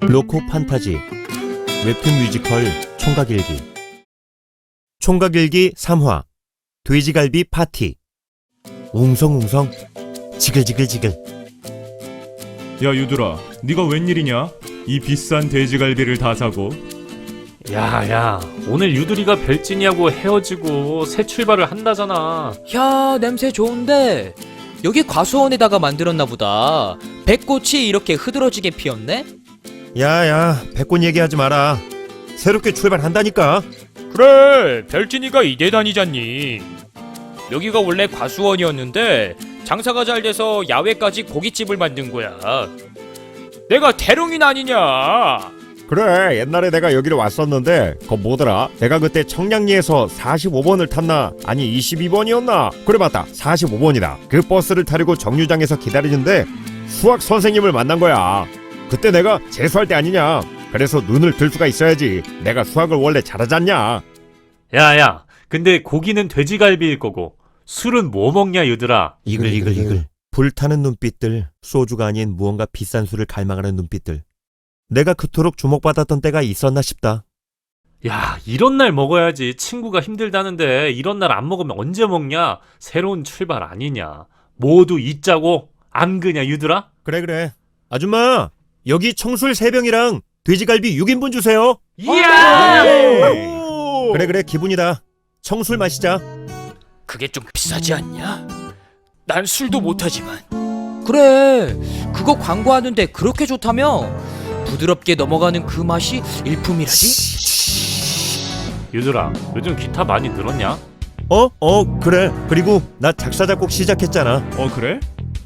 로코 판타지 웹툰 뮤지컬 총각일기. 총각일기 3화 돼지갈비 파티. 웅성웅성 지글지글지글. 야 유들아, 네가 웬일이냐? 이 비싼 돼지갈비를 다 사고. 야야 오늘 유두리가 별진이하고 헤어지고 새 출발을 한다잖아. 야 냄새 좋은데. 여기 과수원에다가 만들었나 보다. 배꽃이 이렇게 흐드러지게 피었네 야야 백곤 얘기하지 마라. 새롭게 출발한다니까. 그래 별진이가 이대 다니잖니. 여기가 원래 과수원이었는데 장사가 잘 돼서 야외까지 고깃집을 만든 거야. 내가 대롱이 아니냐? 그래 옛날에 내가 여기를 왔었는데 그거 뭐더라? 내가 그때 청량리에서 45번을 탔나? 아니 22번이었나? 그래 맞다. 45번이다. 그 버스를 타려고 정류장에서 기다리는데 수학 선생님을 만난 거야 그때 내가 재수할 때 아니냐. 그래서 눈을 들 수가 있어야지 내가 수학을 원래 잘하지 않냐. 야야 근데 고기는 돼지갈비일 거고 술은 뭐 먹냐 유들아? 이글 이글 이글. 불타는 눈빛들 소주가 아닌 무언가 비싼 술을 갈망하는 눈빛들. 내가 그토록 주목받았던 때가 있었나 싶다. 야 이런 날 먹어야지. 친구가 힘들다는데 이런 날 안 먹으면 언제 먹냐? 새로운 출발 아니냐? 모두 잊자고. 안 그냐 유들아? 그래 그래. 아줌마 여기 청술 3병이랑 돼지갈비 6인분 주세요. 이야! 그래 그래 기분이다. 청술 마시자. 그게 좀 비싸지 않냐? 난 술도 못하지만. 그래 그거 광고하는데 그렇게 좋다며? 부드럽게 넘어가는 그 맛이 일품이라지? 유들아 요즘 기타 많이 늘었냐? 어? 어 그래. 그리고 나 작사 작곡 시작했잖아. 어 그래?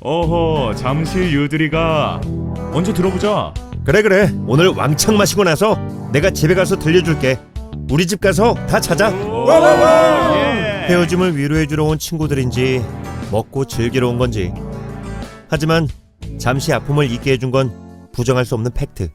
어허 잠실 유들이가. 언제 들어보자. 그래 그래. 오늘 왕창 마시고 나서 내가 집에 가서 들려줄게. 우리 집 가서 다 찾아. 예. 헤어짐을 위로해주러 온 친구들인지 먹고 즐기러 온 건지. 하지만 잠시 아픔을 잊게 해준 건 부정할 수 없는 팩트.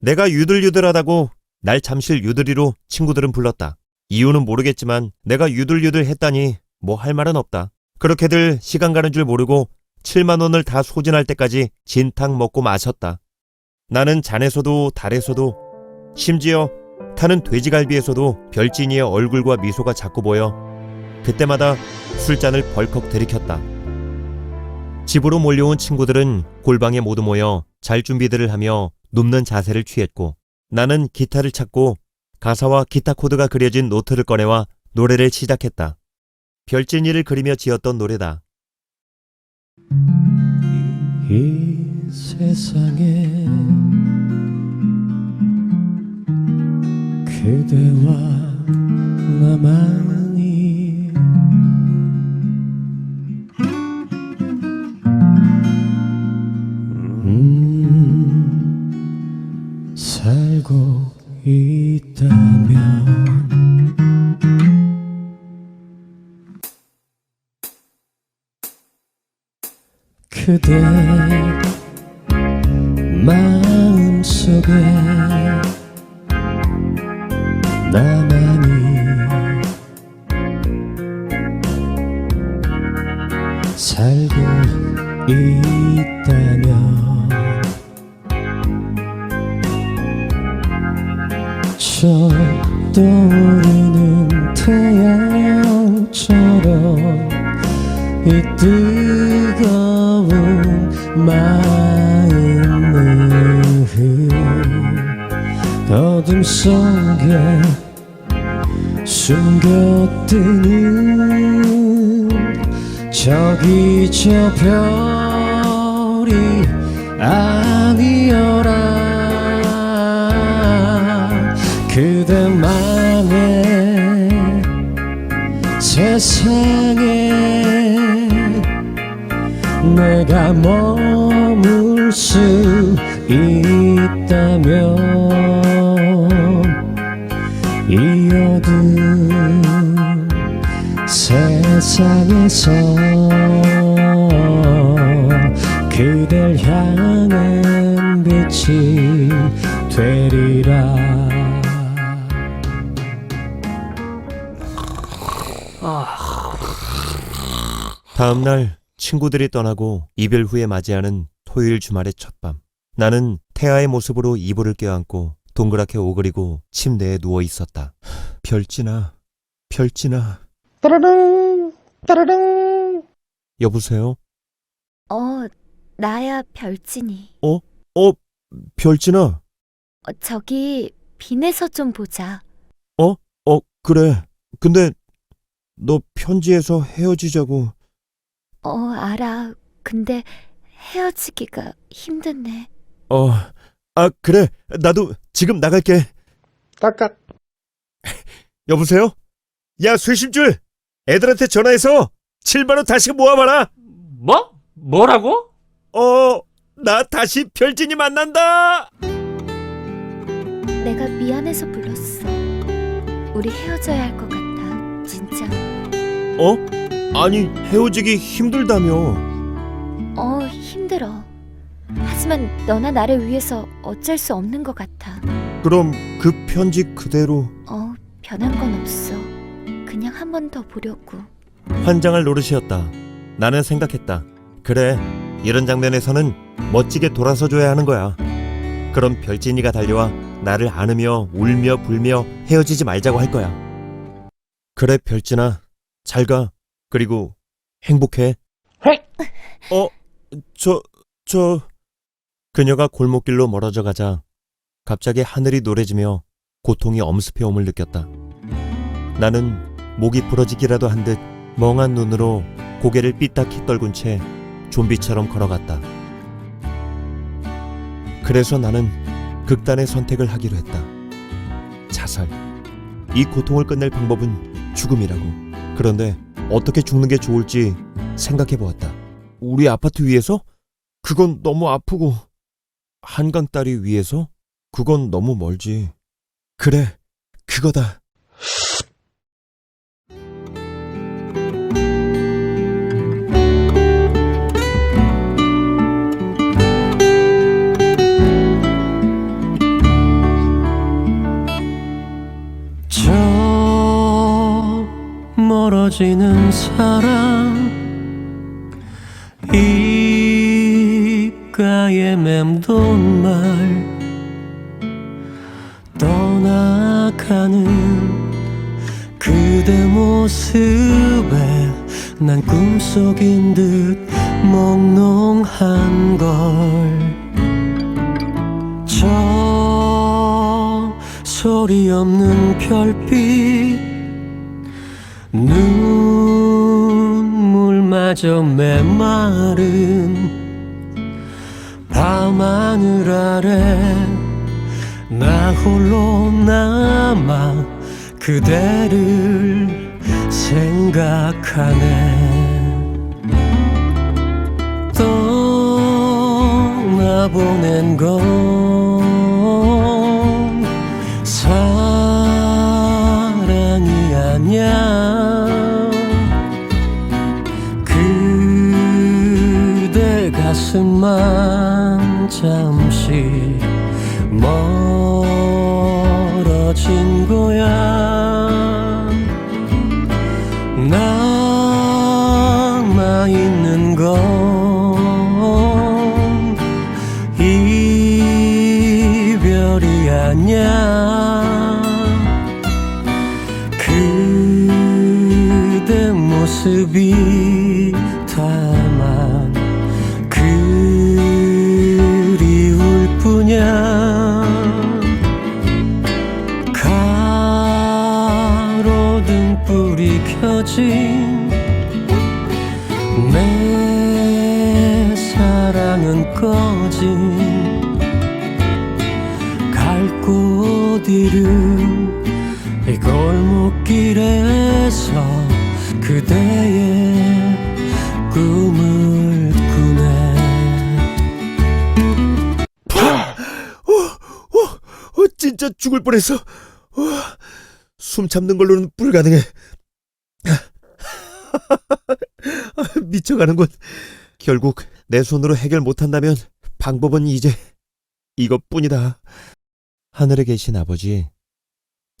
내가 유들유들하다고 날 잠실 유들이로 친구들은 불렀다. 이유는 모르겠지만 내가 유들유들 했다니 뭐 할 말은 없다. 그렇게들 시간 가는 줄 모르고 7만 원을 다 소진할 때까지 진탕 먹고 마셨다 나는 잔에서도 달에서도 심지어 타는 돼지갈비에서도 별진이의 얼굴과 미소가 자꾸 보여 그때마다 술잔을 벌컥 들이켰다. 집으로 몰려온 친구들은 골방에 모두 모여 잘 준비들을 하며 눕는 자세를 취했고 나는 기타를 찾고 가사와 기타 코드가 그려진 노트를 꺼내와 노래를 시작했다. 별진이를 그리며 지었던 노래다. 이 세상에 그대와 나만이 속에 나만이 살고 있다면 저 떠오르는 속에 숨겨뜨는 저기 저 별이 아니어라. 그대만의 세상에 내가 머물 수 있다면 세상에서 그댈 향한 빛이 되리라 다음 날 친구들이 떠나고 이별 후에 맞이하는 토요일 주말의 첫밤. 나는 태아의 모습으로 이불을 껴안고 동그랗게 오그리고 침대에 누워 있었다. 별진아, 별진아. 따라릉, 따라릉. 여보세요? 어, 나야 별진이. 어, 별진아. 어, 저기 빈에서 좀 보자. 어, 그래. 근데 너 편지에서 헤어지자고. 어, 알아. 근데 헤어지기가 힘드네. 어, 아, 그래. 나도 지금 나갈게. 깍깍. 여보세요? 야, 쇄심줄! 애들한테 전화해서 7만원 다시 모아봐라! 뭐? 뭐라고? 어, 나 다시 별진이 만난다! 내가 미안해서 불렀어. 우리 헤어져야 할 것 같아. 진짜. 어? 아니, 헤어지기 힘들다며. 어, 힘들어. 하지만 너나 나를 위해서 어쩔 수 없는 것 같아. 그럼 그 편지 그대로. 어, 변한 건 없어. 그냥 한 번 더 보려고. 환장할 노릇이었다. 나는 생각했다. 그래, 이런 장면에서는 멋지게 돌아서줘야 하는 거야. 그럼 별진이가 달려와 나를 안으며 울며 불며 헤어지지 말자고 할 거야. 그래, 별진아. 잘 가. 그리고 행복해. 어, 저, 저. 그녀가 골목길로 멀어져 가자 갑자기 하늘이 노래지며 고통이 엄습해옴을 느꼈다. 나는 목이 부러지기라도 한 듯 멍한 눈으로 고개를 삐딱히 떨군 채 좀비처럼 걸어갔다. 그래서 나는 극단의 선택을 하기로 했다. 자살. 이 고통을 끝낼 방법은 죽음이라고. 그런데 어떻게 죽는 게 좋을지 생각해 보았다. 우리 아파트 위에서? 그건 너무 아프고. 한강 다리 위에서? 그건 너무 멀지. 그래, 그거다. 멀어지는 사랑. 입가에 맴돈 말. 떠나가는 그대 모습에 난 꿈속인 듯 몽롱한 걸. 저 소리 없는 별빛 눈물마저 메마른 밤하늘 아래 나 홀로 남아 그대를 생각하네. 떠나보낸 건 있는 건 골목길에서 그대의 꿈을 꾸네 어, 진짜 죽을 뻔했어. 어, 숨 참는 걸로는 불가능해. 아, 미쳐가는군. 결국 내 손으로 해결 못한다면 방법은 이제 이것뿐이다. 하늘에 계신 아버지,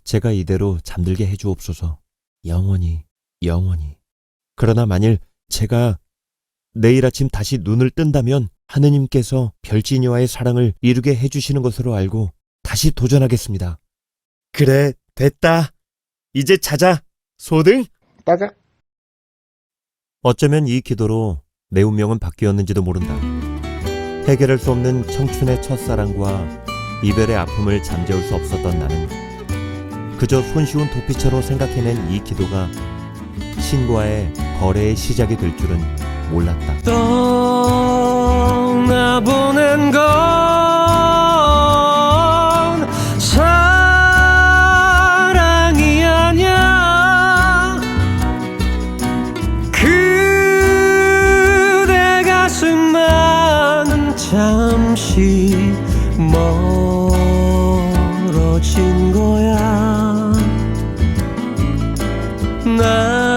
제가 이대로 잠들게 해주옵소서. 영원히, 영원히. 그러나 만일 제가 내일 아침 다시 눈을 뜬다면 하느님께서 별진이와의 사랑을 이루게 해주시는 것으로 알고 다시 도전하겠습니다. 그래, 됐다. 이제 자자, 소등. 따각. 어쩌면 이 기도로 내 운명은 바뀌었는지도 모른다. 해결할 수 없는 청춘의 첫사랑과 이별의 아픔을 잠재울 수 없었던 나는 그저 손쉬운 도피처로 생각해낸 이 기도가 신과의 거래의 시작이 될 줄은 몰랐다. 떠나보낸 건 사랑이 아냐 그대 가슴만 잠시 멀 헤어진 거야. 난